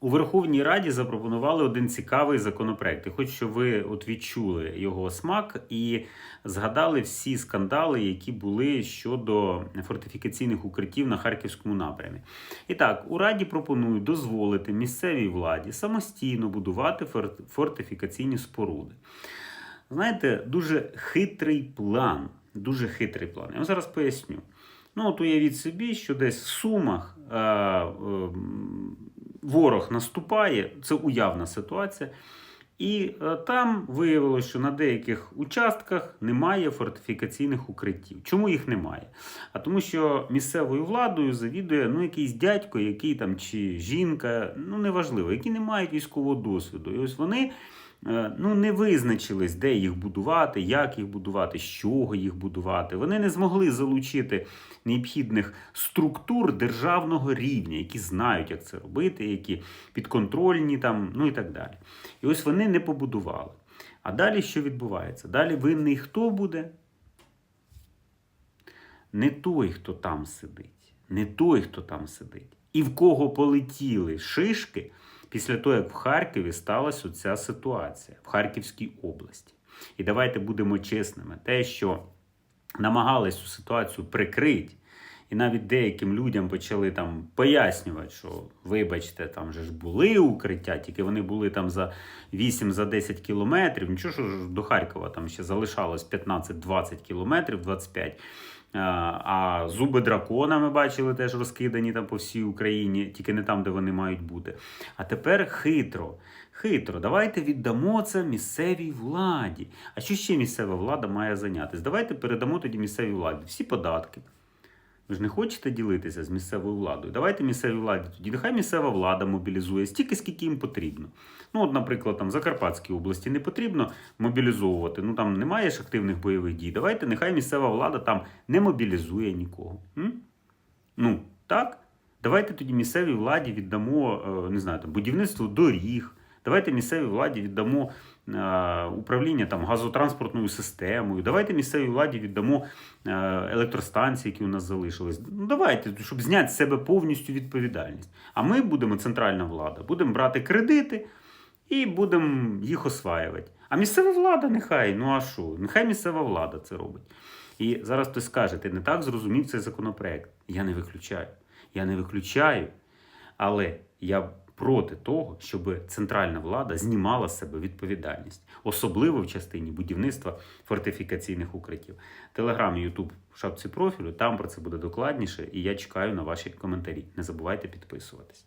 У Верховній Раді запропонували один цікавий законопроект. І хочу, щоб ви от відчули його смак і згадали всі скандали, які були щодо фортифікаційних укриттів на харківському напрямі. І так, у Раді пропонують дозволити місцевій владі самостійно будувати фортифікаційні споруди. Знаєте, дуже хитрий план. Дуже хитрий план. Я вам зараз поясню. Ну, от уявіть собі, що десь в Сумах е, е, ворог наступає, це уявна ситуація. І е, там виявилося, що на деяких участках немає фортифікаційних укриттів. Чому їх немає? А тому, що місцевою владою завідує ну, якийсь дядько, який там чи жінка, ну неважливо, які не мають військового досвіду. І ось вони ну, не визначились, де їх будувати, як їх будувати, з чого їх будувати. Вони не змогли залучити необхідних структур державного рівня, які знають, як це робити, які підконтрольні там, ну і так далі. І ось вони не побудували. А далі що відбувається? Далі винний хто буде? Не той, хто там сидить, не той, хто там сидить. І в кого полетіли шишки після того, як в Харкові сталася ця ситуація в Харківській області. І давайте будемо чесними, те, що намагались цю ситуацію прикрити, і навіть деяким людям почали там пояснювати, що вибачте, там же ж були укриття, тільки вони були там за 8 за 10 кілометрів. Нічого що до Харкова там ще залишалось 15-20 кілометрів, 25. А, А зуби дракона ми бачили теж розкидані там по всій Україні, тільки не там, де вони мають бути. А тепер хитро. Хитро, давайте віддамо це місцевій владі. А що ще місцева влада має зайнятися? Давайте передамо тоді місцевій владі всі податки. Ви ж не хочете ділитися з місцевою владою? Давайте місцевій владі тоді. Нехай місцева влада мобілізує стільки, скільки їм потрібно. Ну, от, наприклад, там в Закарпатській області не потрібно мобілізовувати. Ну там немає ж активних бойових дій. Давайте нехай місцева влада там не мобілізує нікого. М? Ну, так? Давайте тоді місцевій владі віддамо е, не знаю, там, будівництво доріг. Давайте місцевій владі віддамо е, управління там, газотранспортною системою. Давайте місцевій владі віддамо е, електростанції, які у нас залишились. Ну, давайте, щоб зняти з себе повністю відповідальність. А ми будемо центральна влада, будемо брати кредити і будемо їх осваювати. А місцева влада нехай, ну а що? Нехай місцева влада це робить. І зараз хтось скаже, ти не так зрозумів цей законопроект. Я не виключаю. Я не виключаю, але я проти того, щоб центральна влада знімала з себе відповідальність, особливо в частині будівництва фортифікаційних укриттів. Телеграм, Ютуб в шапці профілю, там про це буде докладніше, і я чекаю на ваші коментарі. Не забувайте підписуватись.